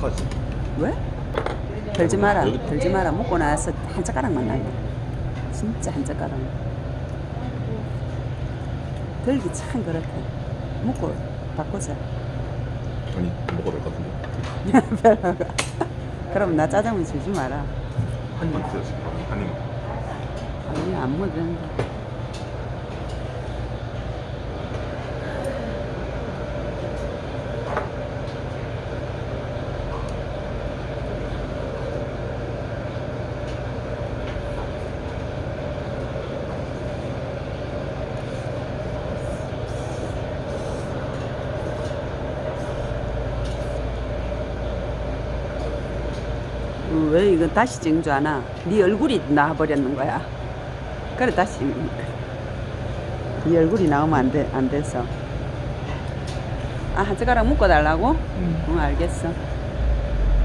어떡하지? 왜? 들지 마라. 여기- 들지 마라. 먹고 나서 한 젓가락만 날려. 진짜 한 젓가락. 들기 참 그렇다. 먹고 바꾸자. 아니 먹어도 될것 같은데 별로. 그럼 나 짜장면 주지 마라. 한 입만 드세요 지금 한 입만 아니 안 된다. 어, 왜 이거 다시 아나? 네 얼굴이 나와버렸는 거야. 그래 다시 네 얼굴이 나오면 안, 돼, 안 돼서 아한 젓가락 묶어 달라고? 음. 응 알겠어